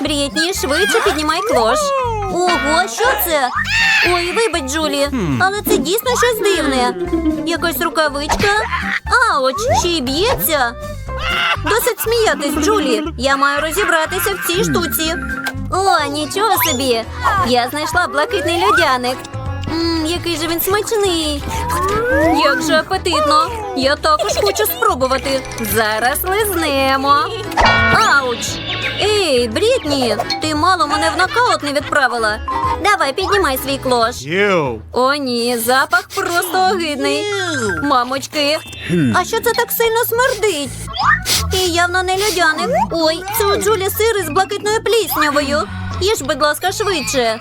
Брітні, швидше піднімай клош. Ого, що це? Ой, вибач, Джулі, але це дійсно щось дивне. Якась рукавичка. Ауч, ще й б'ється. Досить сміятись, Джулі. Я маю розібратися в цій штуці. О, нічого собі. Я знайшла блакитний льодяник. Який же він смачний. Як же апетитно. Я також хочу спробувати. Зараз лизнемо. Ауч! Ей, Брітні, ти мало мене в нокаут не відправила. Давай, піднімай свій клош. О, ні, запах просто огидний. Мамочки, а що це так сильно смердить? І явно не льодяник. Ой, це у Джулі сир із блакитною пліснявою. Їж, будь ласка, швидше.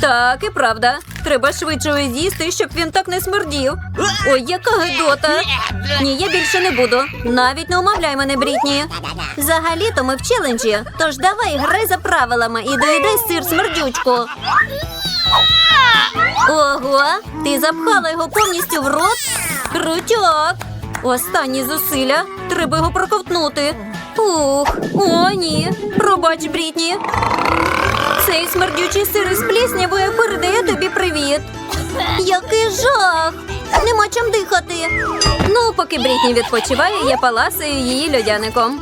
Так, і правда. Треба швидше з'їсти, щоб він так не смердів. Ой, яка гидота. Ні, я більше не буду. Навіть не умовляй мене, Брітні. Взагалі-то ми в челенджі. Тож давай грай за правилами і доїдай сир смердючку. Ого, ти запхала його повністю в рот? Крутяк! Останні зусилля. Треба його проковтнути. Ух, о, ні. Пробач, Брітні. Цей смердючий сир із пліснявою передає тобі привіт. Який жах! Нема чим дихати. Ну, поки Брітні відпочиває, я паласаю її льодяником.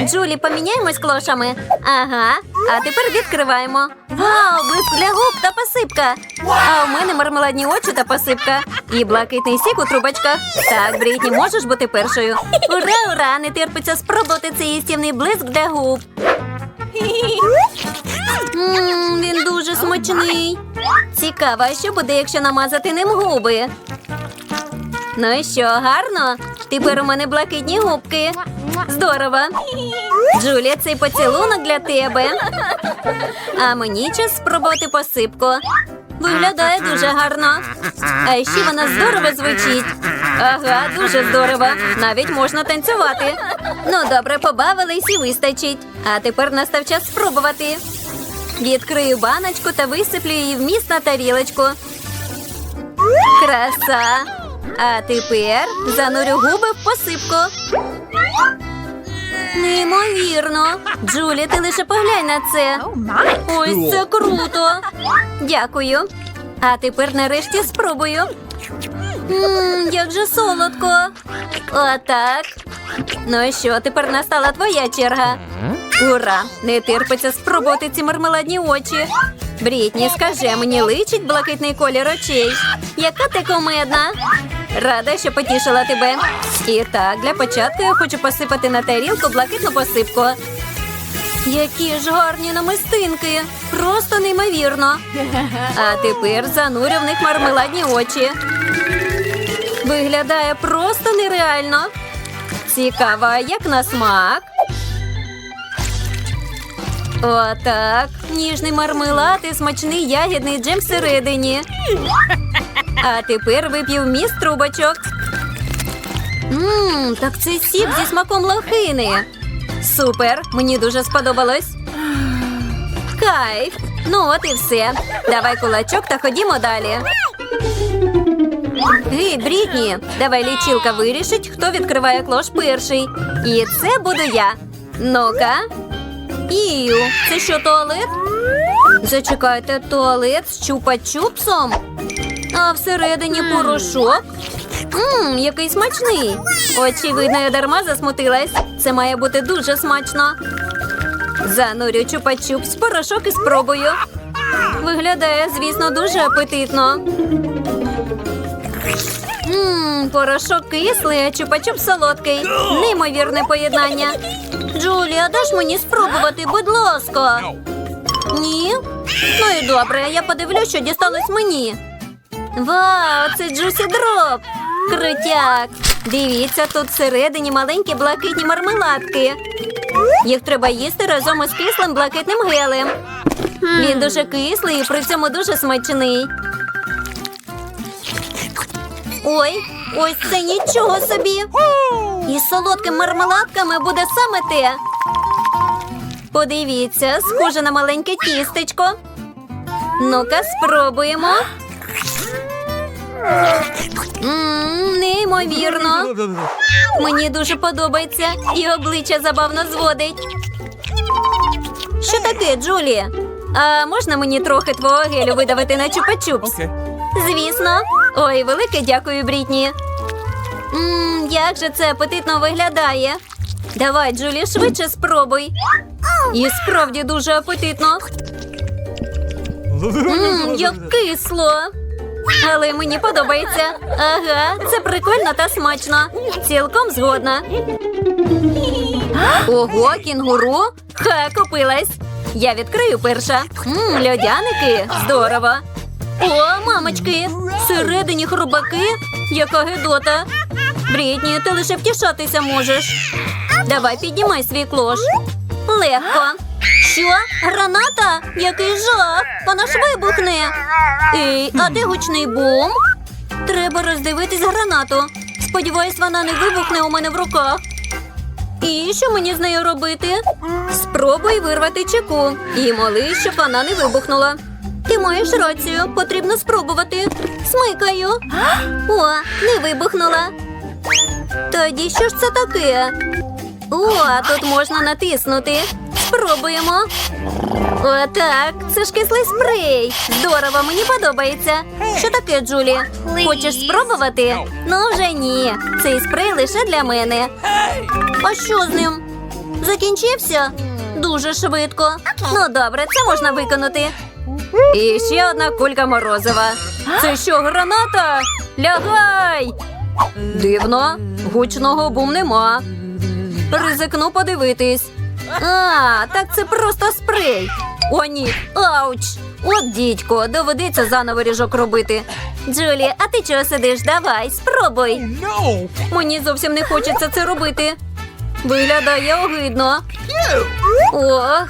Джулі, поміняємось клошами. Ага. А тепер відкриваємо. Вау, блиск для губ та посипка. А у мене мармеладні очі та посипка. І блакитний сік у трубочках. Так, Брітні, можеш бути першою. Ура, ура! Не терпиться спробувати цей їстівний блиск для губ. Він дуже смачний. Цікаво, що буде, якщо намазати ним губи? Ну що, гарно? Тепер у мене блакитні губки. Здорово. Джулія, цей поцілунок для тебе. А мені час спробувати посипку. Виглядає дуже гарно. А ще вона здорово звучить. Ага, дуже здорово. Навіть можна танцювати. Ну, добре, побавились і вистачить. А тепер настав час спробувати. Відкрию баночку та висиплю її вміст на тарілочку. Краса. А тепер занурю губи в посипку. Неймовірно. Джулі, ти лише поглянь на це. Ось це круто. Дякую. А тепер нарешті спробую. Мм, як же солодко. Отак. Ну що, тепер настала твоя черга. Ура! Не терпиться спробувати ці мармеладні очі. Брітні, скажи, мені личить блакитний колір очей. Яка ти комедна? Рада, що потішила тебе. І так, для початку я хочу посипати на тарілку блакитну посипку. Які ж гарні намистинки! Просто неймовірно. А тепер занурю в них мармеладні очі. Виглядає просто нереально. Цікаво, як на смак. Отак. Ніжний мармелад і смачний ягідний джем всередині. А тепер вип'ю вміст трубочок. Ммм, так це сік зі смаком лохини. Супер, мені дуже сподобалось. Кайф. Ну от і все. Давай кулачок та ходімо далі. Гей, Брітні, давай лічилка вирішить, хто відкриває клош перший. І це буду я. Ну-ка. Ію, це що, туалет? Зачекайте, туалет з чупа-чупсом? А всередині порошок? Ммм, який смачний. Очевидно, я дарма засмутилась. Це має бути дуже смачно. Занурю чупа-чупс порошок і спробую. Виглядає, звісно, дуже апетитно. Ммм, порошок кислий, а чупа-чуп солодкий. Неймовірне поєднання. Джулія, даш мені спробувати, будь ласка. Ні? Ну і добре, я подивлюсь, що дісталось мені. Вау, це Джусі Дроп! Крутяк! Дивіться, тут всередині маленькі блакитні мармеладки. Їх треба їсти разом із кислим блакитним гелем. Він дуже кислий і при цьому дуже смачний. Ой, ось це нічого собі. Із солодкими мармеладками буде саме те. Подивіться, схоже на маленьке тістечко. Ну-ка, спробуємо. Ммм, неймовірно. Мені дуже подобається і обличчя забавно зводить. Що таке, Джулі? А можна мені трохи твого гелю видавити на чупа-чупс? Звісно. Ой, велике дякую, Брітні. Ммм, як же це апетитно виглядає. Давай, Джулі, швидше спробуй. І справді дуже апетитно. Ммм, як кисло. Але мені подобається. Ага, це прикольно та смачно. Цілком згодна. Ого, кінгуру? Ха, купилась. Я відкрию перша. Мм, льодяники. Здорово. О, мамочки! Всередині хробаки? Яка гидота. Брітні, ти лише втішатися можеш. Давай піднімай свій клош. Легко. Що? Граната? Який жах! Вона ж вибухне. Ей, а де гучний бум? Треба роздивитись гранату. Сподіваюсь, вона не вибухне у мене в руках. І що мені з нею робити? Спробуй вирвати чеку і моли, щоб вона не вибухнула. Ти маєш рацію, потрібно спробувати. Смикаю. О, не вибухнула. Тоді що ж це таке? О, тут можна натиснути. Спробуємо. Отак, це ж кислий спрей. Здорово, мені подобається. Що таке, Джулі? Хочеш спробувати? Ну вже ні. Цей спрей лише для мене. А що з ним? Закінчився? Дуже швидко. Ну добре, це можна виконати. І ще одна кулька морозива. Це що, граната? Лягай! Дивно, гучного бум нема. Ризикну подивитись. А, так це просто спрей. О, ні, ауч! От дідько, доведеться заново ріжок робити. Джулі, а ти чого сидиш? Давай, спробуй. Мені зовсім не хочеться це робити. Виглядає огидно. Ох,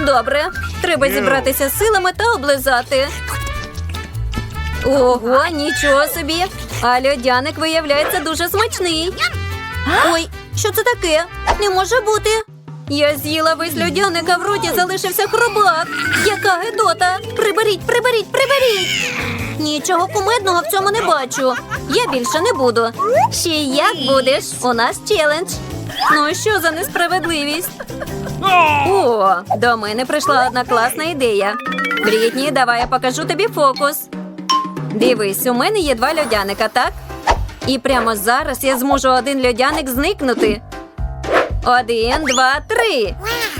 добре. Треба зібратися силами та облизати. Ого, нічого собі. А льодяник виявляється дуже смачний. Ой, що це таке? Не може бути. Я з'їла весь льодяник, а в роті залишився хробак. Яка гидота! Приберіть, приберіть, приберіть! Нічого кумедного в цьому не бачу. Я більше не буду. Ще як будеш? У нас челендж. Ну що за несправедливість? О, до мене прийшла одна класна ідея. Брітні, давай я покажу тобі фокус. Дивись, у мене є два льодяника, так? І прямо зараз я зможу один льодяник зникнути. Один, два, три.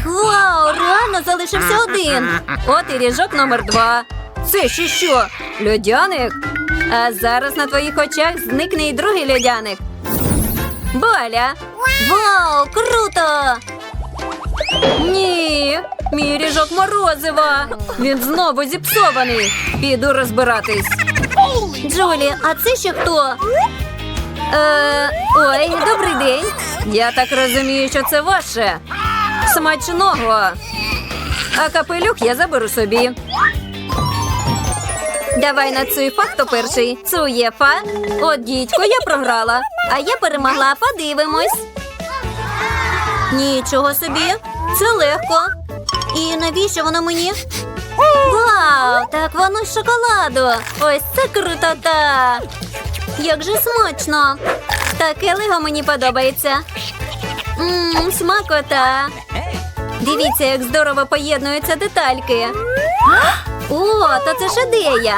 Вау, реально залишився один. От і ріжок номер два. Це ще що? Льодяник? А зараз на твоїх очах зникне і другий льодяник. Баля! Вау, круто! Ні, мій ріжок морозива. Він знову зіпсований. Піду розбиратись. Джулі, а це ще хто? Е, ой, добрий день. Я так розумію, що це ваше. Смачного. А капелюх я заберу собі. Давай на Цуєфа, хто перший. Цуєфа. От дідько, я програла. А я перемогла, подивимось. Нічого собі. Це легко. І навіщо воно мені? Вау, так воно з шоколаду. Ось це крутота. Як же смачно. Таке лего мені подобається. Ммм, смакота. Дивіться, як здорово поєднуються детальки. О, то це ж ідея.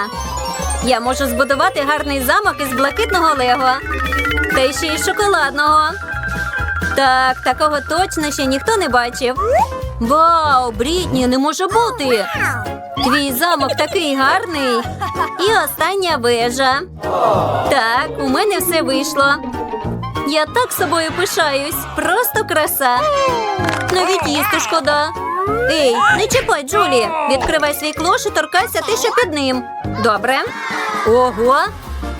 Я можу збудувати гарний замок із блакитного лего. Та ще й шоколадного. Так, такого точно ще ніхто не бачив. Вау, Брітні, не може бути. Твій замок такий гарний. І остання вежа. Так, у мене все вийшло. Я так собою пишаюсь. Просто краса. Навіть їсти шкода. Ей, не чіпай, Джулі. Відкривай свій клош і торкайся ти, що під ним. Добре. Ого,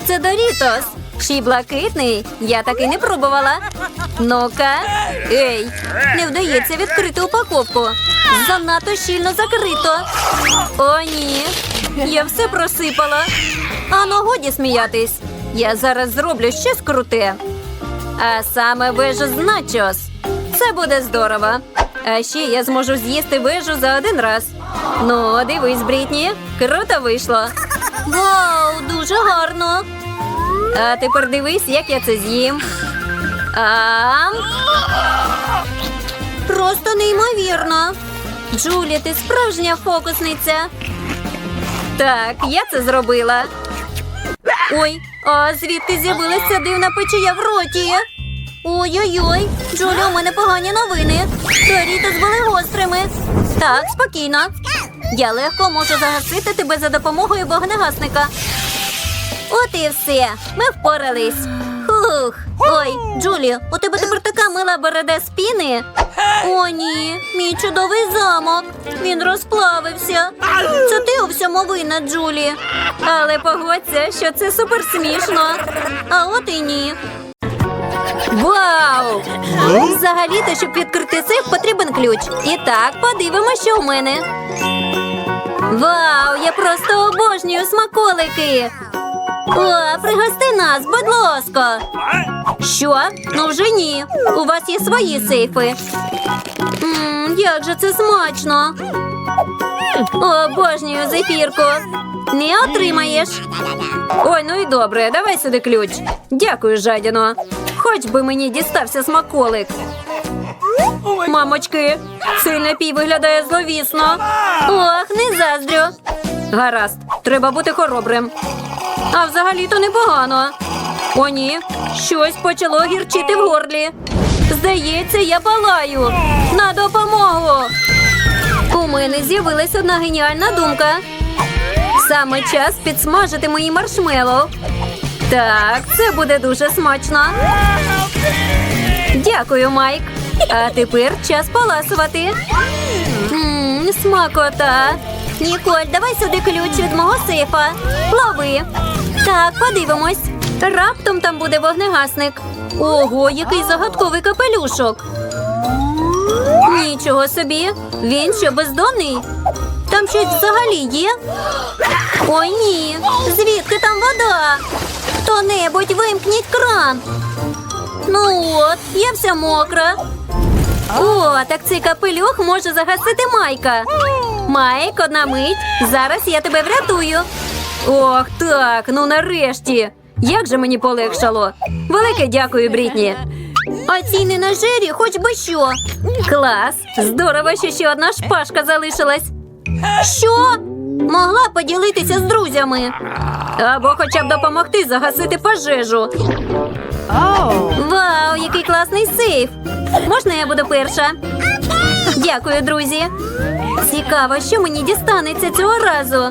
це Дорітос. Ще й блакитний. Я таки не пробувала. Ну-ка. Ей, не вдається відкрити упаковку. Занадто щільно закрито. О, ні. Я все просипала. А ну годі сміятись. Я зараз зроблю щось круте. А саме вежу з начос. Це буде здорово. А ще я зможу з'їсти вежу за один раз. Ну, дивись, Брітні, круто вийшло. Вау, дуже гарно. А тепер дивись, як я це з'їм. Ам. Просто неймовірно. Джулі, ти справжня фокусниця. Так, я це зробила. Ой, а звідки з'явилася дивна печія в роті? Ой-ой-ой, Джулі, у мене погані новини. Дорітос були гострими. Так, спокійно. Я легко можу загасити тебе за допомогою вогнегасника. От і все. Ми впорались. Хух. Ой, Джулі, у тебе тепер така мила борода з піни. О, ні, мій чудовий замок. Він розплавився. Це ти у всьому винна, Джулі. Але погодься, що це супер смішно. А от і ні. Вау! Взагалі-то, щоб відкрити сейф, потрібен ключ. І так, подивимося, що у мене. Вау, я просто обожнюю смаколики. О, пригости нас, будь ласка. Що? Ну вже ні. У вас є свої сейфи. Мм, як же це смачно. Обожнюю зефірку. Не отримаєш. Ой, ну і добре, давай сюди ключ. Дякую, жадіно. Хоч би мені дістався смаколик. Мамочки, цей напій виглядає зловісно. Ох, не заздрю. Гаразд, треба бути хоробрим. А взагалі-то непогано. О, ні, щось почало гірчити в горлі. Здається, я палаю. На допомогу. У мене з'явилась одна геніальна думка. Саме час підсмажити мої маршмеллоу. Так, це буде дуже смачно. Дякую, Майк. А тепер час поласувати. Ммм, смакота. Ніколь, давай сюди ключ від мого сейфа. Лови. Так, подивимось. Раптом там буде вогнегасник. Ого, який загадковий капелюшок. Нічого собі. Він що бездомний? Там щось взагалі є? Ой, ні. Звідки там вода? Хто-небудь вимкніть кран. Ну от, я вся мокра. О, так цей капелюх може загасити Майка. Майк, одна мить. Зараз я тебе врятую. Ох, так, ну нарешті. Як же мені полегшало. Велике дякую, Брітні. А ці ненажері хоч би що. Клас. Здорово, що ще одна шпажка залишилась. Що? Могла поділитися з друзями. Або хоча б допомогти загасити пожежу. Вау, який класний сейф! Можна я буду перша? Дякую, друзі. Цікаво, що мені дістанеться цього разу.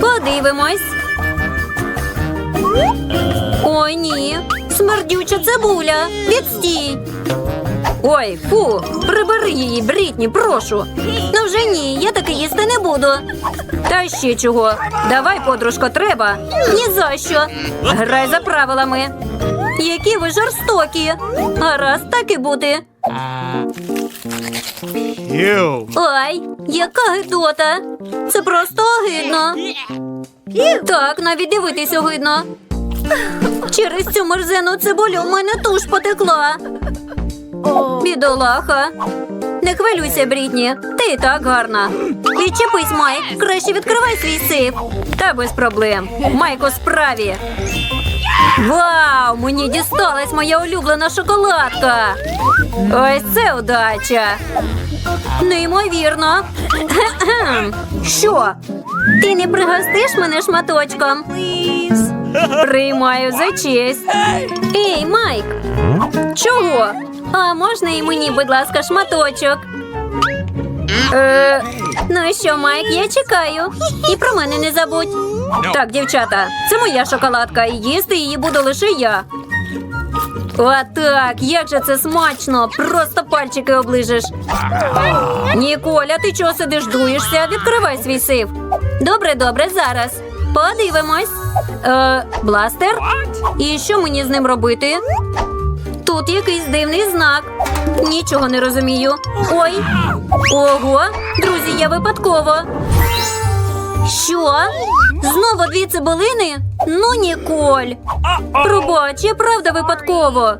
Подивимось. Ой, ні. Смердюча цибуля. Відстій. Ой, фу, прибери її, Брітні, прошу. Ну вже ні, я таки їсти не буду. Та ще чого. Давай, подружко, треба. Ні за що. Грай за правилами. Які ви жорстокі. Гаразд, так і буде. Ой, яка гидота. Це просто огидно. Так, навіть дивитись огидно. Через цю мерзену цибулю в мене туш потекла. Бідолаха. Не хвилюйся, Брітні. Ти так гарна. Відчепись, Майк. Краще відкривай свій сейф. Та без проблем. Майк у справі. Вау! Мені дісталась моя улюблена шоколадка. Ось це удача. Неймовірно. Що? Ти не пригостиш мене шматочком? Приймаю за честь. Ей, Майк. Чого? А можна і мені, будь ласка, шматочок? Е, ну що, Майк, я чекаю. І про мене не забудь. Так, дівчата, це моя шоколадка, і їсти її буду лише я. Отак, як же це смачно! Просто пальчики оближеш. Ніколя, ти чого сидиш, дуєшся? Відкривай свій сейф. Добре, добре, зараз. Подивимось. Е, бластер? І що мені з ним робити? Тут якийсь дивний знак. Нічого не розумію. Ой. Ого, друзі, я випадково. Що? Знову дві цибулини? Ну, Ніколь. Пробач, я правда випадково.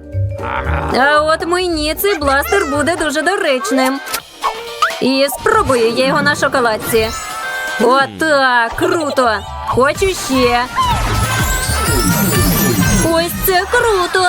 А от мені цей бластер буде дуже доречним. І спробую я його на шоколадці. Отак, круто. Хочу ще. Ось Це круто.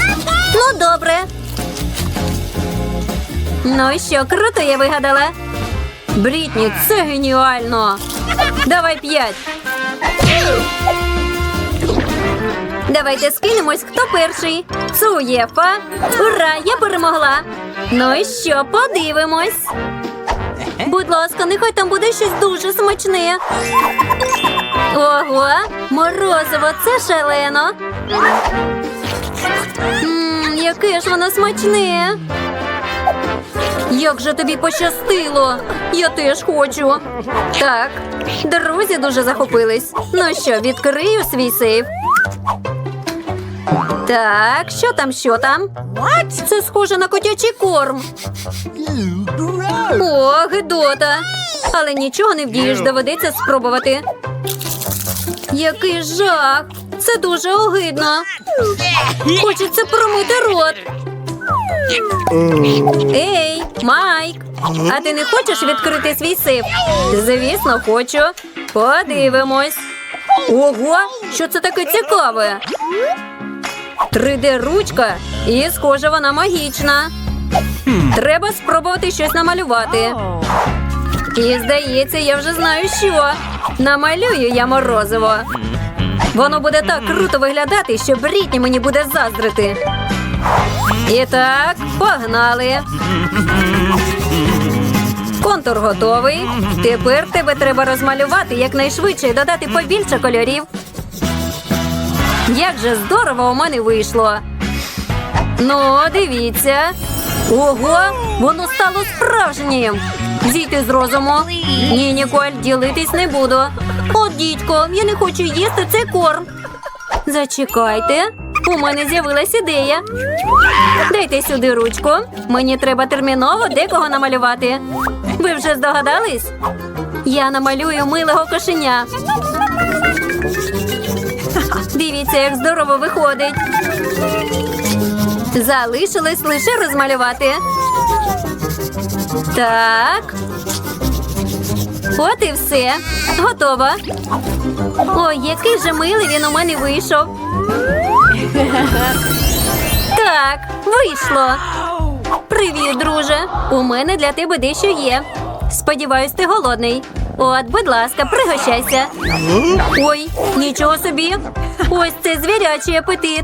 Ну, добре. Ну що, круто я вигадала. Брітні, це геніально. Давай п'ять. Давайте скинемось, хто перший. Цуєфа. Ура, я перемогла. Ну і що, подивимось. Будь ласка, нехай там буде щось дуже смачне. Ого, морозиво, це шалено. Яке ж воно смачне. Як же тобі пощастило? Я теж хочу. Так, друзі дуже захопились. Ну що, відкрию свій сейф. Так, що там, що там? Це схоже на котячий корм. О, гидота. Але нічого не вдієш, доведеться спробувати. Який жах! Це дуже огидно. Хочеться промити рот. Ей, Майк, а ти не хочеш відкрити свій сейф? Звісно, хочу. Подивимось. Ого, що це таке цікаве? 3D ручка, і схоже, вона магічна. Треба спробувати щось намалювати. І здається, я вже знаю, що. Намалюю я морозиво. Воно буде так круто виглядати, що Брітні мені буде заздрити. І так, погнали. Контур готовий. Тепер тебе треба розмалювати якнайшвидше і додати побільше кольорів. Як же здорово у мене вийшло. Ну, дивіться. Ого, воно стало справжнім. Зійти з розуму. Ні, Ніколь, ділитись не буду. От, дідько, я не хочу їсти цей корм. Зачекайте, у мене з'явилась ідея. Дайте сюди ручку. Мені треба терміново декого намалювати. Ви вже здогадались? Я намалюю милого кошеня. Дивіться, як здорово виходить. Залишилось лише розмалювати. Так. От і все. Готово. Ой, який же милий він у мене вийшов. Так, вийшло. Привіт, друже. У мене для тебе дещо є. Сподіваюсь, ти голодний. От, будь ласка, пригощайся. Ой, нічого собі. Ось це звірячий апетит.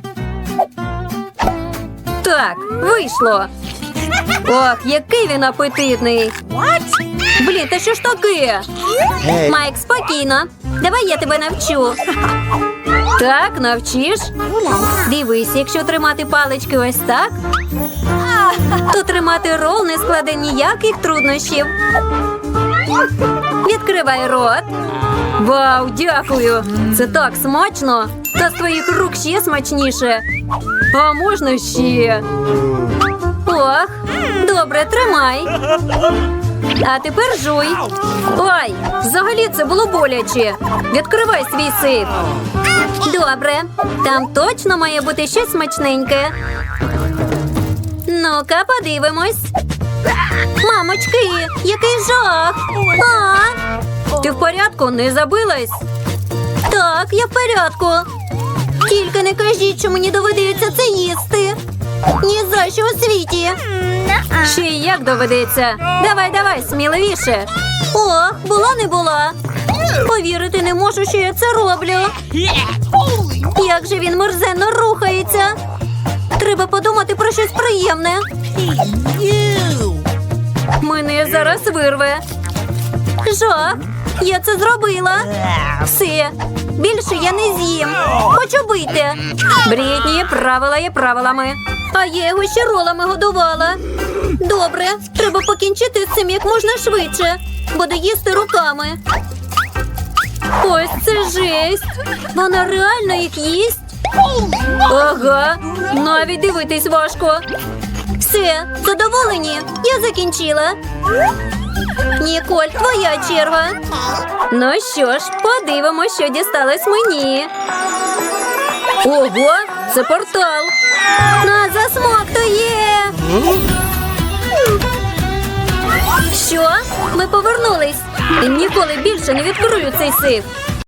Так, вийшло. Ох, який він апетитний. Блін, та що ж таке? Майк, спокійно. Давай я тебе навчу. Так, навчиш? Дивись, якщо тримати палички ось так, то тримати рол не складе ніяких труднощів. Відкривай рот. Вау, дякую! Це так смачно! Та з твоїх рук ще смачніше. А можна ще? Ох, добре, тримай. А тепер жуй. Ой, взагалі це було боляче. Відкривай свій сейф. Добре, там точно має бути щось смачненьке. Ну-ка, подивимось. Мамочки, який жах! А! Ти в порядку не забилась? Так, я в порядку. Тільки не кажіть, що мені доведеться це їсти. Ні за що у світі. Ще й як доведеться. Давай, давай, сміливіше. Ох, була не була. Повірити не можу, що я це роблю. Як же він мерзенно рухається. Треба подумати про щось приємне. Мене зараз вирве. Жах, я це зробила. Все, більше я не з'їм. Хочу бити. Брітні, правила є правилами. А я його ще ролами годувала. Добре, треба покінчити з цим як можна швидше. Буду їсти руками. Ось це жесть. Вона реально їх їсть. Ага, навіть дивитись важко. Все, задоволені? Я закінчила. Ніколь, твоя черга. Ну що ж, подивимось, що дісталось мені. Ого, це портал. На засмоктує. Що? Ми повернулись. Ніколи більше не відкрию цей сейф.